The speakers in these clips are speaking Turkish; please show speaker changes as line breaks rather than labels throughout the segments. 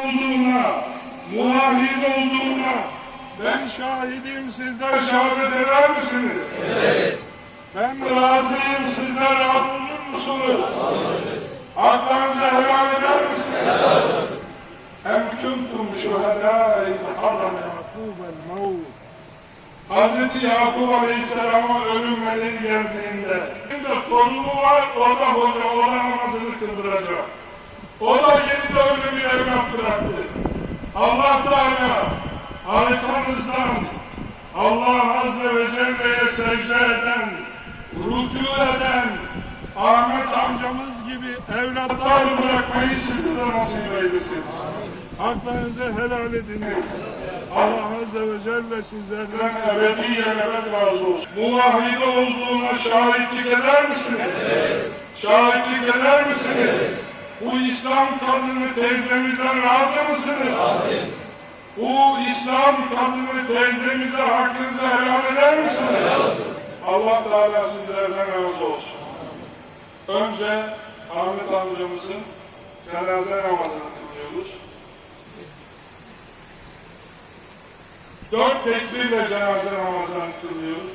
olduğuna, muvahhid olduğuna ben şahidim sizler şehadet eder misiniz? Ederiz. Ben razıyım sizler razı olur musunuz? Haklarınızı helal eder misiniz? Helal olsun. Hem kuntum şuhedâ iz harrama Yakûbel mevt. Hazreti Yakup Aleyhisselam'a ölüm melek geldiğinde şimdi torunu var, o da hoca, o da namazını kıldıracak. O da yeni de bir evlat bıraktı. Allah Teala arkamızdan Allah Azze ve Celle'ye secde eden, rücu eden Ahmet amcamız gibi evlatlar bırakmayı sizlere nasip eylesin. Haklarınızı helal ediniz. Allah Azze ve Celle sizlerden ebediyen ebed razı olsun. Muvahhid olduğuna şahitlik eder misiniz? Şahitlik eder misiniz? Bu İslam kadını teyzemizden razı mısınız? Bu İslam kadını teyzemize hakkınızı helal eder misiniz? Allah Teala sizlerden razı olsun. Önce Ahmet amcamızın cenaze namazını kılıyoruz. Dört tekbirle cenaze namazını kılıyoruz.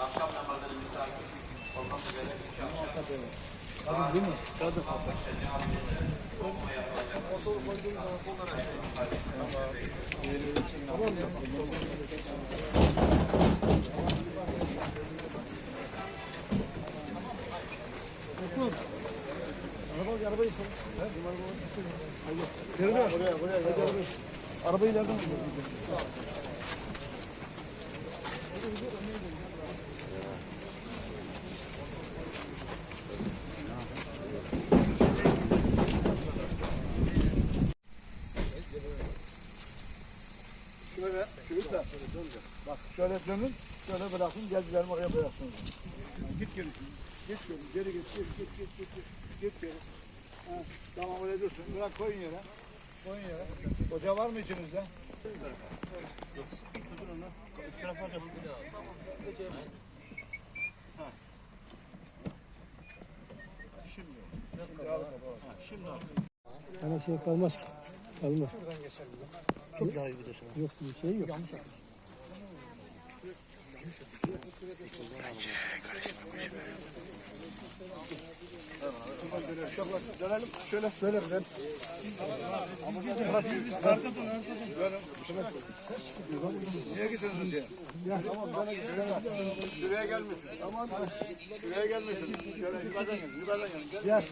Akşam namazını misafir olmak üzere inşallah.
Arabayı nereden Şöyle, de, bak şöyle dönün, şöyle bırakın, geldiler oraya bıraksın. Git geri, git geri, geri git, git, git, git, git, git, geri. Tamam öyle dursun, bırak koyun yere, koyun yere. Hoca var mı içinizde?
Hani şey kalmaz. Kalmaz.
Çok daha iyi bir de sana.
Yok bir şey yok.
Dönelim, şöyle şöyle ben. Niye gidiyorsunuz diye? Tamam, böyle Şuraya gelmişsin. Tamam. Şuraya gelmişsin. Şöyle yukarıdan gel, yukarıdan gel. Gel.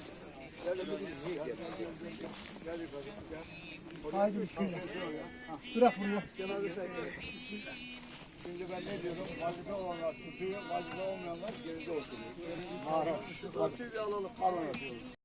Gel, gel, gel. Gel yukarı, gel.
Haydi bismillah. Bırak bunu.
Cenaze gel. Şimdi ben ne diyorum? Vazife olanlar tutuyor, vazife olmayanlar geride oturuyor. Mağara. Şu alalım. Alın atıyoruz.